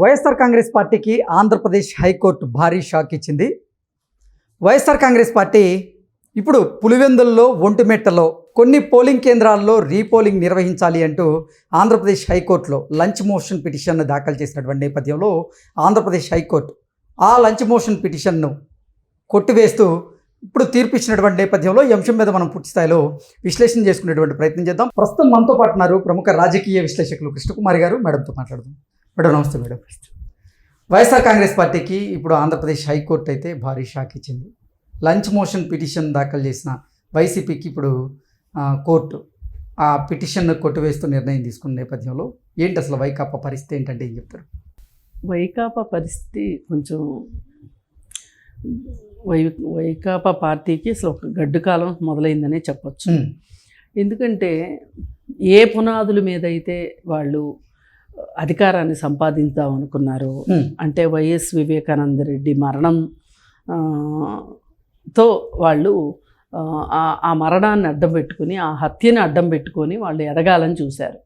వైఎస్ఆర్ కాంగ్రెస్ పార్టీకి ఆంధ్రప్రదేశ్ హైకోర్టు భారీ షాక్ ఇచ్చింది. వైఎస్ఆర్ కాంగ్రెస్ పార్టీ ఇప్పుడు పులివెందుల్లో ఒంటిమెట్టలో కొన్ని పోలింగ్ కేంద్రాల్లో రీపోలింగ్ నిర్వహించాలి అంటూ ఆంధ్రప్రదేశ్ హైకోర్టులో లంచ్ మోషన్ పిటిషన్ను దాఖలు చేసినటువంటి నేపథ్యంలో ఆంధ్రప్రదేశ్ హైకోర్టు ఆ లంచ్ మోషన్ పిటిషన్ను కొట్టివేస్తూ ఇప్పుడు తీర్పు ఇచ్చినటువంటి నేపథ్యంలో ఈ అంశం మీద మనం పూర్తి స్థాయిలో విశ్లేషణ చేసుకునేటువంటి ప్రయత్నం చేద్దాం. ప్రస్తుతం మనతో పాటు ఉన్నారు ప్రముఖ రాజకీయ విశ్లేషకులు కృష్ణకుమారి గారు. మేడంతో మాట్లాడదాం. మేడం నమస్తే మేడం. వైఎస్ఆర్ కాంగ్రెస్ పార్టీకి ఇప్పుడు ఆంధ్రప్రదేశ్ హైకోర్టు అయితే భారీ షాక్ ఇచ్చింది. లంచ్ మోషన్ పిటిషన్ దాఖలు చేసిన వైసీపీకి ఇప్పుడు కోర్టు ఆ పిటిషన్ కొట్టివేస్తూ నిర్ణయం తీసుకున్న నేపథ్యంలో ఏంటి అసలు వైకాపా పరిస్థితి ఏంటంటే ఏం చెప్తారు? వైకాపా పరిస్థితి కొంచెం వై వైకాపా పార్టీకి అసలు ఒక గడ్డు కాలం మొదలైందనే చెప్పొచ్చు. ఎందుకంటే ఏ పునాదుల మీద అయితే వాళ్ళు అధికారాన్ని సంపాదించాం అనుకున్నారో. అంటే వైఎస్ వివేకానంద రెడ్డి మరణం తో వాళ్ళు ఆ, మరణాన్ని అడ్డం పెట్టుకుని ఆ హత్యని అడ్డం పెట్టుకొని వాళ్ళు ఎదగాలని చూశారు.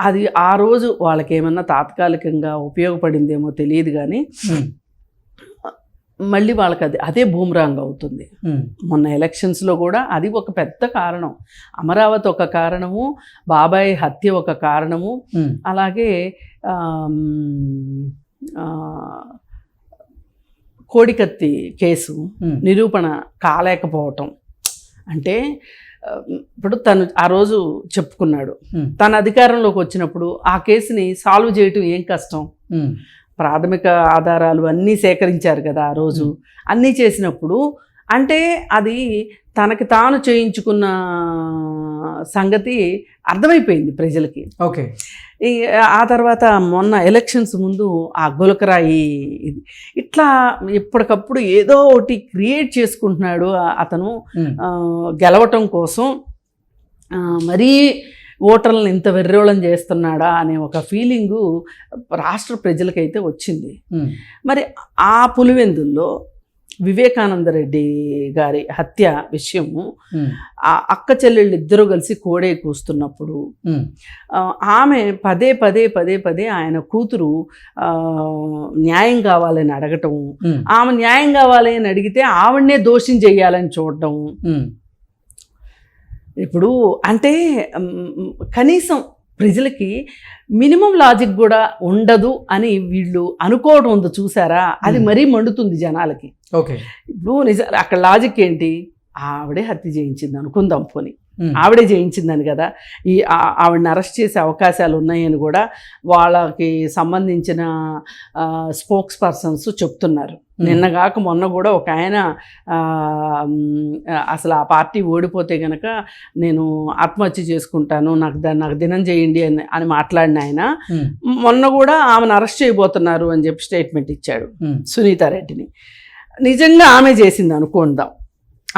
అది ఆ రోజు వాళ్ళకి ఏమన్నా తాత్కాలికంగా ఉపయోగపడిందేమో తెలియదు కానీ మళ్ళీ వాళ్ళకి అది అదే బూమరాంగ్ అవుతుంది. మొన్న ఎలక్షన్స్లో కూడా అది ఒక పెద్ద కారణం. అమరావతి ఒక కారణము బాబాయ్ హత్య ఒక కారణము. అలాగే కోడికత్తి కేసు నిరూపణ కాలేకపోవటం. అంటే ఇప్పుడు తను ఆ రోజు చెప్పుకున్నాడు. తన అధికారంలోకి వచ్చినప్పుడు ఆ కేసుని సాల్వ్ చేయటం ఏం కష్టం? ప్రాథమిక ఆధారాలు అన్నీ సేకరించారు కదా ఆ రోజు. అన్నీ చేసినప్పుడు అంటే అది తనకి తాను చేయించుకున్న సంగతి అర్థమైపోయింది ప్రజలకి. ఓకే. ఈ ఆ తర్వాత మొన్న ఎలక్షన్స్ ముందు ఆ గులకరాయి ఇది. ఇట్లా ఎప్పటికప్పుడు ఏదో ఒకటి క్రియేట్ చేసుకుంటున్నాడు అతను గెలవటం కోసం మరీ ఓటర్లను ఇంత వెర్రోళం చేస్తున్నాడా అనే ఒక ఫీలింగు రాష్ట్ర ప్రజలకైతే వచ్చింది. మరి ఆ పులివెందుల్లో వివేకానంద రెడ్డి గారి హత్య విషయము ఆ అక్క చెల్లెళ్ళు ఇద్దరు కలిసి కోడే కూస్తున్నప్పుడు ఆమె పదే పదే పదే పదే ఆయన కూతురు న్యాయం కావాలని అడగటం ఆమె న్యాయం కావాలి అని అడిగితే ఆవిడనే దోషం చేయాలని చూడటం ఇప్పుడు అంటే కనీసం ప్రజలకి మినిమం లాజిక్ కూడా ఉండదు అని వీళ్ళు అనుకోవడం ఉందో చూసారా? అది. మరీ మండుతుంది జనాలకి. ఓకే. ఇప్పుడు నిజ అక్కడ లాజిక్ ఏంటి? ఆవిడే హత్య చేయించింది అనుకుందాం పోని. ఆవిడే చేయించిందని కదా. ఈ ఆవిడని అరెస్ట్ చేసే అవకాశాలు ఉన్నాయని కూడా వాళ్ళకి సంబంధించిన స్పోక్స్ పర్సన్స్ చెప్తున్నారు. నిన్నగాక మొన్న కూడా ఒక ఆయన అసలు ఆ పార్టీ ఓడిపోతే గనక నేను ఆత్మహత్య చేసుకుంటాను నాకు నాకు దినం చేయండి అని అని మాట్లాడిన ఆయన. మొన్న కూడా ఆమెను అరెస్ట్ చేయబోతున్నారు అని చెప్పి స్టేట్మెంట్ ఇచ్చాడు సునీతారెడ్డిని నిజంగా ఆమె చేసింది అనుకుందాం.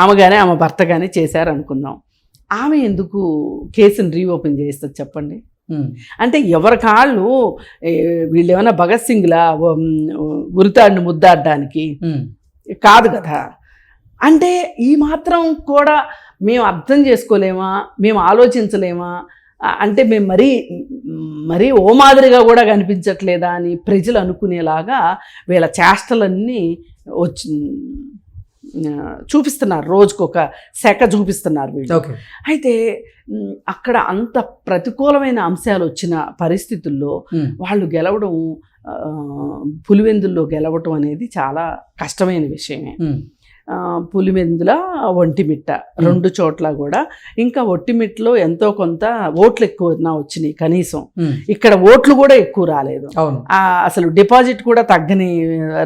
ఆమె కానీ ఆమె భర్త కానీ చేశారు అనుకుందాం ఆమె ఎందుకు కేసుని రీఓపెన్ చేస్తుంది చెప్పండి? అంటే ఎవరి కాళ్ళు వీళ్ళు ఏమైనా భగత్ సింగ్లా ఉరితాడిని ముద్దాడడానికి? కాదు కదా. అంటే ఈ మాత్రం కూడా మేము అర్థం చేసుకోలేమా? మేము ఆలోచించలేమా? అంటే మేము మరీ మరీ ఓ మాదిరిగా కూడా కనిపించట్లేదా అని ప్రజలు అనుకునేలాగా వీళ్ళ చేష్టలన్నీ వచ్చి చూపిస్తున్నారు. రోజుకొక శాఖ చూపిస్తున్నారు వీళ్ళు. ఓకే. అయితే అక్కడ అంత ప్రతికూలమైన అంశాలు వచ్చిన పరిస్థితుల్లో వాళ్ళు గెలవడం పులివెందుల్లో గెలవటం అనేది చాలా కష్టమైన విషయమే. పులివెందుల ఒంటిమిట్ట రెండు చోట్ల కూడా. ఇంకా ఒంటిమిట్టలో ఎంతో కొంత ఓట్లు ఎక్కువ వచ్చినాయి కనీసం. ఇక్కడ ఓట్లు కూడా ఎక్కువ రాలేదు. అసలు డిపాజిట్ కూడా తగ్గని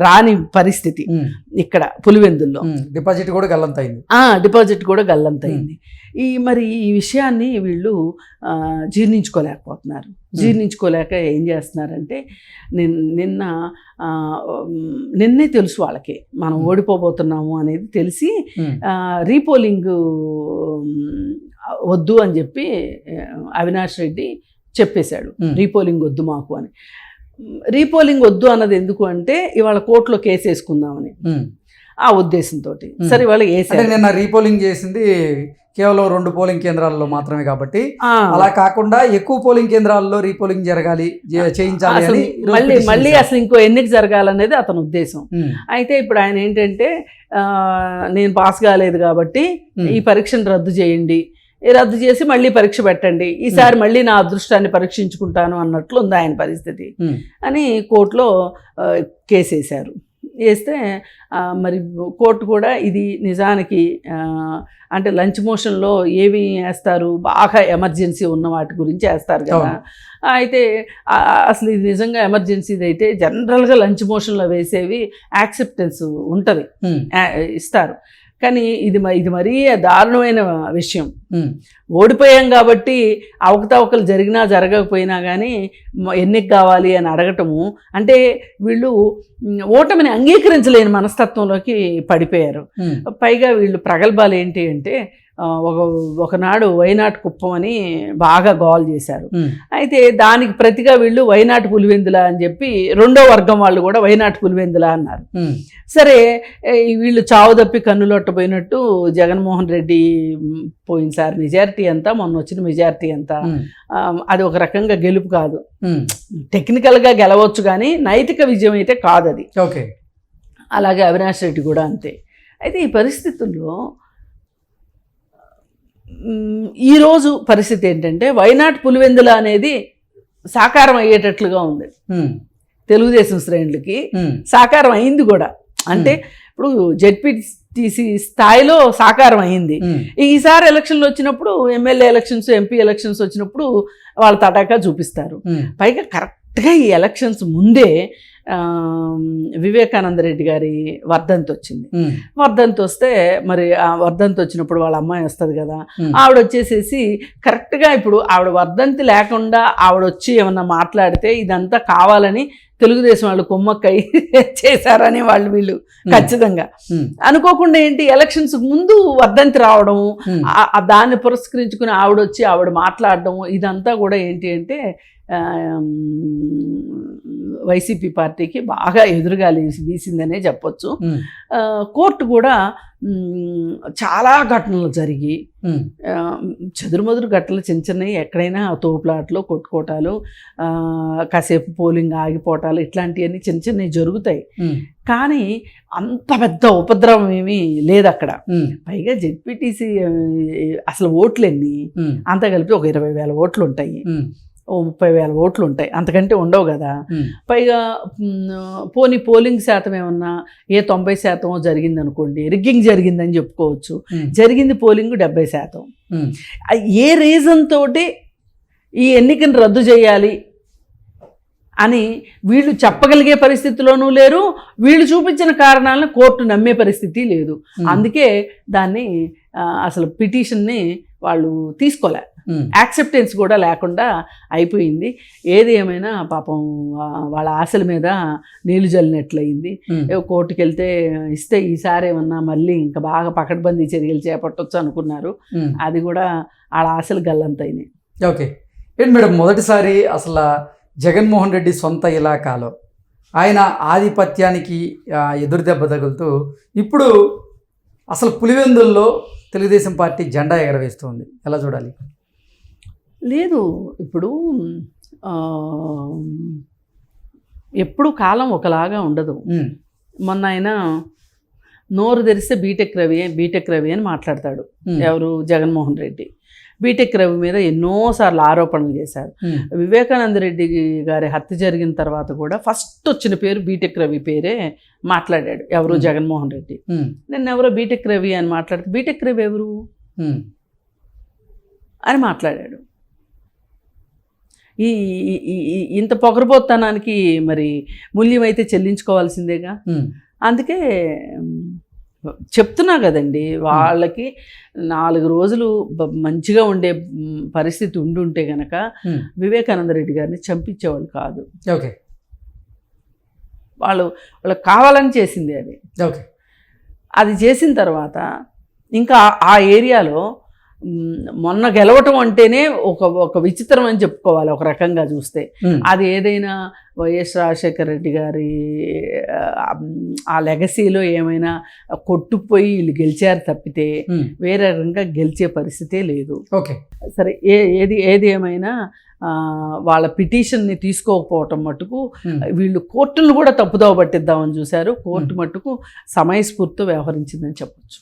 రాని పరిస్థితి ఇక్కడ పులివెందుల్లో. డిపాజిట్ కూడా గల్లంతైంది డిపాజిట్ కూడా గల్లంతైంది ఈ మరి ఈ విషయాన్ని వీళ్ళు జీర్ణించుకోలేకపోతున్నారు. జీర్ణించుకోలేక ఏం చేస్తున్నారంటే నిన్- నిన్న నిన్నే తెలుసు వాళ్ళకి. మనం. ఓడిపోబోతున్నాము అనేది తెలిసి రీపోలింగ్ వద్దు అని చెప్పి అవినాష్ రెడ్డి చెప్పేశాడు. రీపోలింగ్ వద్దు మాకు అని. రీపోలింగ్ వద్దు అన్నది ఎందుకు అంటే ఇవాళ కోర్టులో కేసు వేసుకుందామని. ఆ ఉద్దేశంతో సరే అంటే వేసారు నిన్న రీపోలింగ్ చేసింది కేవలం రెండు పోలింగ్ కేంద్రాల్లో మాత్రమే కాబట్టి. అలా కాకుండా ఎక్కువ పోలింగ్ కేంద్రాల్లో రీపోలింగ్ జరగాలి చేయించాలి అని మళ్ళీ మళ్ళీ. అసలు ఇంకో ఎన్నిక జరగాలనేది అతని ఉద్దేశం. అయితే ఇప్పుడు ఆయన ఏంటంటే నేను పాస్ కాలేదు కాబట్టి ఈ పరీక్షను రద్దు చేయండి. రద్దు చేసి మళ్ళీ పరీక్ష పెట్టండి. ఈసారి మళ్ళీ నా అదృష్టాన్ని పరీక్షించుకుంటాను అన్నట్లు ఉంది ఆయన పరిస్థితి. అని కోర్టులో ఆ, కేసు వేశారు వేస్తే మరి కోర్టు కూడా ఇది నిజానికి అంటే లంచ్ మోషన్లో ఏమి వేస్తారు? బాగా ఎమర్జెన్సీ ఉన్న వాటి గురించి వేస్తారు కదా. అయితే అసలు ఇది నిజంగా ఎమర్జెన్సీది అయితే జనరల్గా లంచ్ మోషన్లో వేసేవి యాక్సెప్టెన్స్ ఉంటుంది. ఇస్తారు. కానీ ఇది ఇది మరీ దారుణమైన విషయం. ఓడిపోయాం కాబట్టి అవకతవకలు జరిగినా జరగకపోయినా కానీ ఎన్నిక కావాలి అని అడగటము అంటే వీళ్ళు ఓటమిని అంగీకరించలేని మనస్తత్వంలోకి పడిపోయారు. పైగా వీళ్ళు ప్రగల్భాలు ఏంటి అంటే ఒక ఒకనాడు వైనాట్ కుప్పం అని బాగా గోల్ చేశారు. అయితే దానికి ప్రతిగా వీళ్ళు వైనాట్ పులివెందుల అని చెప్పి రెండో వర్గం వాళ్ళు కూడా వైనాట్ పులివెందుల అన్నారు. సరే వీళ్ళు చావు తప్పి కన్నులొట్టపోయినట్టు జగన్మోహన్ రెడ్డి మ్, పోయిన సార్ మెజారిటీ అంతా మొన్న వచ్చిన మెజారిటీ అంతా అది ఒక రకంగా గెలుపు కాదు. టెక్నికల్గా గెలవచ్చు కానీ నైతిక విజయం అయితే కాదు అది ఓకే. అలాగే అవినాష్ రెడ్డి కూడా అంతే. అయితే ఈ పరిస్థితుల్లో ఈరోజు పరిస్థితి ఏంటంటే వైనాట్ పులివెందుల అనేది సాకారం అయ్యేటట్లుగా ఉంది. తెలుగుదేశం శ్రేణులకి సాకారం అయింది కూడా. అంటే ఇప్పుడు జెడ్పీటీసీ స్థాయిలో సాకారం అయింది. ఈసారి ఎలక్షన్లు వచ్చినప్పుడు ఎమ్మెల్యే ఎలక్షన్స్ ఎంపీ ఎలక్షన్స్ వచ్చినప్పుడు వాళ్ళ తటాకా చూపిస్తారు. పైగా కరెక్ట్గా ఈ ఎలక్షన్స్ ముందే వివేకానంద రెడ్డి గారి వర్ధంతి వచ్చింది వర్ధంతి వస్తే మరి ఆ వర్ధంతి వచ్చినప్పుడు వాళ్ళ అమ్మాయి వస్తుంది కదా ఆవిడ వచ్చేసేసి కరెక్ట్గా ఇప్పుడు ఆవిడ వర్ధంతి లేకుండా ఆవిడ వచ్చి ఏమన్నా మాట్లాడితే ఇదంతా కావాలని తెలుగుదేశం వాళ్ళు కుమ్మక్కై చేశారని వాళ్ళు వీళ్ళు ఖచ్చితంగా. అనుకోకుండా ఏంటి ఎలక్షన్స్ ముందు వర్ధంతి రావడం దాన్ని పురస్కరించుకుని ఆవిడ వచ్చి ఆవిడ మాట్లాడడం ఇదంతా కూడా ఏంటి అంటే వైసీపీ పార్టీకి బాగా ఎదురుగాలి వీసిందనే చెప్పొచ్చు. కోర్టు కూడా చాలా ఘటనలు జరిగి చెదురుమదురు ఘటనలు చిన్న చిన్నవి ఎక్కడైనా తోపులాట్లు కొట్టుకోటాలు కాసేపు పోలింగ్ ఆగిపోవటాలు ఇట్లాంటివన్నీ చిన్న చిన్నవి జరుగుతాయి. కానీ అంత పెద్ద ఉపద్రవం ఏమీ లేదు అక్కడ. పైగా జెడ్పీటీసీ అసలు ఓట్లు ఎన్ని అంతా కలిపి ఒక ఇరవై వేల ఓట్లు ఉంటాయి ఓ ముప్పై వేల ఓట్లు ఉంటాయి అంతకంటే ఉండవు కదా. పైగా పోనీ పోలింగ్ శాతం ఏమన్నా ఏ తొంభై శాతం జరిగింది అనుకోండి రిగ్గింగ్ జరిగిందని చెప్పుకోవచ్చు. జరిగింది పోలింగ్ డెబ్బై శాతం. ఏ రీజన్ తోటి ఈ ఎన్నికను రద్దు చేయాలి అని వీళ్ళు చెప్పగలిగే పరిస్థితిలోనూ లేరు వీళ్ళు చూపించిన కారణాలను కోర్టు నమ్మే పరిస్థితి లేదు. అందుకే దాన్ని అసలు పిటిషన్ని వాళ్ళు తీసుకోలే. యాక్సెప్టెన్స్ కూడా లేకుండా అయిపోయింది. ఏది ఏమైనా పాపం వాళ్ళ ఆశల మీద నీళ్ళు జల్లినట్లయింది. కోర్టుకి వెళ్తే ఇస్తే ఈసారి ఏమన్నా మళ్ళీ ఇంకా బాగా పకడ్బందీ చర్యలు చేపట్టొచ్చు అనుకున్నారు. అది కూడా వాళ్ళ ఆశలు గల్లంతైనాయి ఓకే. ఏంటి మేడం మొదటిసారి అసలు జగన్మోహన్ రెడ్డి సొంత ఇలాకాలో ఆయన ఆధిపత్యానికి ఆ, ఎదురుదెబ్బ తగులుతూ ఇప్పుడు అసలు పులివెందుల్లో తెలుగుదేశం పార్టీ జెండా ఎగరవేస్తుంది. ఎలా చూడాలి? లేదు ఇప్పుడు ఎప్పుడు కాలం ఒకలాగా ఉండదు. మొన్న ఆయన నోరు తెరిస్తే బీటెక్ రవి బీటెక్ రవి అని మాట్లాడతాడు. ఎవరు? జగన్మోహన్ రెడ్డి. బీటెక్ రవి మీద ఎన్నోసార్లు ఆరోపణలు చేశారు. ఉమ్, వివేకానంద రెడ్డి గారి హత్య జరిగిన తర్వాత కూడా ఫస్ట్ వచ్చిన పేరు బీటెక్ రవి పేరే మాట్లాడాడు ఎవరు Hmm. జగన్మోహన్ రెడ్డి. ఉమ్, నిన్న ఎవరో బీటెక్ రవి అని మాట్లాడితే బీటెక్ రవి ఎవరు? అని మాట్లాడాడు. ఈ ఇంత పొగరబోత్తనానికి మరి మూల్యం అయితే చెల్లించుకోవాల్సిందేగా అందుకే చెప్తున్నా కదండి వాళ్ళకి నాలుగు రోజులు మంచిగా ఉండే పరిస్థితి ఉండుంటే గనక వివేకానంద రెడ్డి గారిని చంపించేవాళ్ళు కాదు. ఓకే. వాళ్ళు వాళ్ళకి కావాలని చేసింది అది. ఓకే. అది చేసిన తర్వాత ఇంకా ఆ ఏరియాలో మొన్న గెలవటం అంటేనే ఒక ఒక విచిత్రం అని చెప్పుకోవాలి ఒక రకంగా చూస్తే. అది ఏదైనా వైఎస్ రాజశేఖర రెడ్డి గారి ఆ, లెగసీలో ఏమైనా కొట్టుకుపోయి వీళ్ళు గెలిచారు తప్పితే వేరే రకంగా గెలిచే పరిస్థితే లేదు. ఓకే. సరే ఏ ఏది ఏది ఏమైనా వాళ్ళ పిటిషన్ని తీసుకోకపోవటం మట్టుకు ఉమ్, వీళ్ళు కోర్టును కూడా తప్పుదోవ పట్టిద్దామని చూశారు. కోర్టు మట్టుకు సమయస్ఫూర్తితో వ్యవహరించిందని చెప్పొచ్చు.